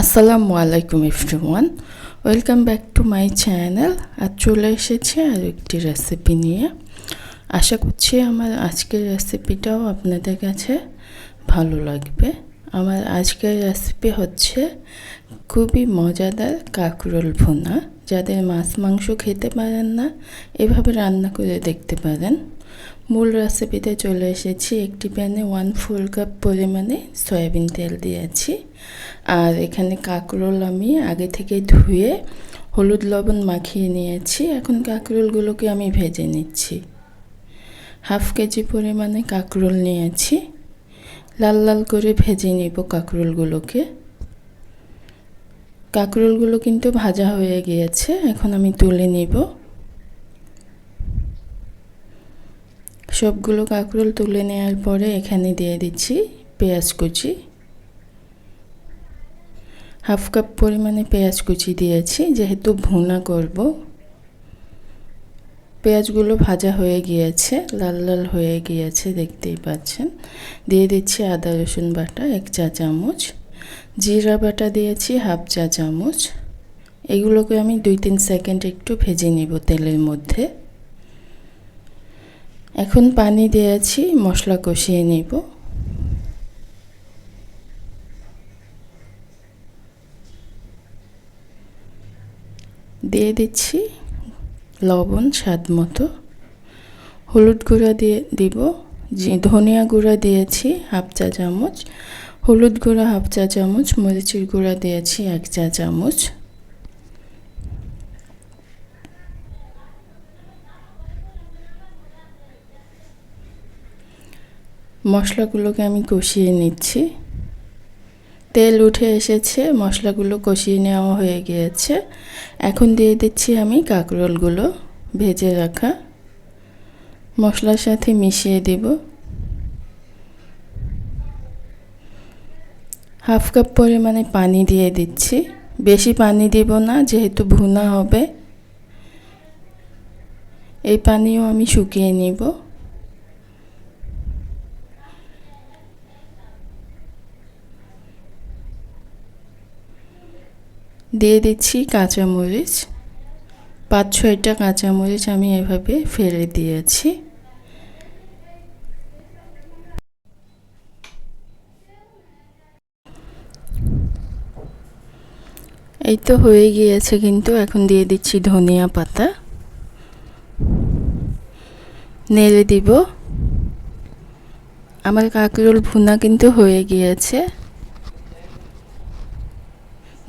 আসসালামু আলাইকুম everyone. Welcome back to my channel. আর চলে এসেছি আর একটি রেসিপি নিয়ে। আশা করছি আমার আজকের রেসিপিটাও আপনাদের কাছে ভালো লাগবে। আমার আজকের রেসিপি হচ্ছে খুবই মজাদার কাঁকরোল ভুনা। যাদের মাছ, মাংস খেতে পারেন না, এভাবে রান্না করে দেখতে পারেন। মূল রেসিপিতে চলে এসেছি একটি প্যানে ওয়ান ফুল কাপ পরিমাণে সয়াবিন তেল দিয়েছি। আর এখানে কাঁকরোল আমি আগে থেকে ধুয়ে হলুদ, লবণ মাখিয়ে নিয়েছি। এখন কাঁকরোলগুলোকে আমি ভেজে নিচ্ছি। হাফ কেজি পরিমাণে কাঁকরোল নিয়েছি। লাল লাল করে ভেজে নিব কাঁকরোলগুলোকে। কাঁকরোলগুলো কিন্তু ভাজা হয়ে গিয়েছে, এখন আমি তুলে নিব। সবগুলো কাঁকরোল তুলে নেওয়ার পরে এখানে দিয়ে দিচ্ছি পেঁয়াজ কুচি। হাফ কাপ পরিমাণে পেঁয়াজ কুচি দিয়েছি, যেহেতু ভুনা করব। পেঁয়াজগুলো ভাজা হয়ে গিয়েছে, লাল লাল হয়ে গিয়েছে, দেখতেই পাচ্ছেন। দিয়ে দিচ্ছি আদা, রসুন বাটা, এক চা চামচ। জিরা বাটা দিয়েছি, হাফ চা চামচ। এগুলোকে আমি দুই তিন সেকেন্ড একটু ভেজে নিব তেলের মধ্যে। এখন পানি দিয়েছি, মশলা কষিয়ে নিব। দিয়ে দিচ্ছি লবণ, স্বাদ মতো। হলুদ গুঁড়া দিয়ে দিব। ধনিয়া গুঁড়া দিয়েছি হাফ চা চামচ। হলুদ গুঁড়া হাফ চা চামচ, মরিচের গুঁড়া দিয়েছি এক চা চামচ। মশলাগুলোকে আমি কষিয়ে নিচ্ছি। তেল উঠে এসেছে, মশলাগুলো কষিয়ে নেওয়া হয়ে গিয়েছে। এখন দিয়ে দিচ্ছি আমি কাঁকরোলগুলো ভেজে রাখা। মশলার সাথে মিশিয়ে দেব। হাফ কাপ পরিমাণে পানি দিয়ে দিচ্ছি। বেশি পানি দিব না, যেহেতু ভুনা হবে। এই পানিও আমি শুকিয়ে নিব। দিয়ে দিচ্ছি কাঁচামরিচ। পাঁচ ছয়টা কাঁচামরিচ আমি এভাবে ফেলে দিয়েছি। এই তো হয়ে গিয়েছে কিন্তু, এখন দিয়ে দিচ্ছি ধনিয়া পাতা। নেড়ে দিব। আমার কাকরোল ভুনা কিন্তু হয়ে গিয়েছে।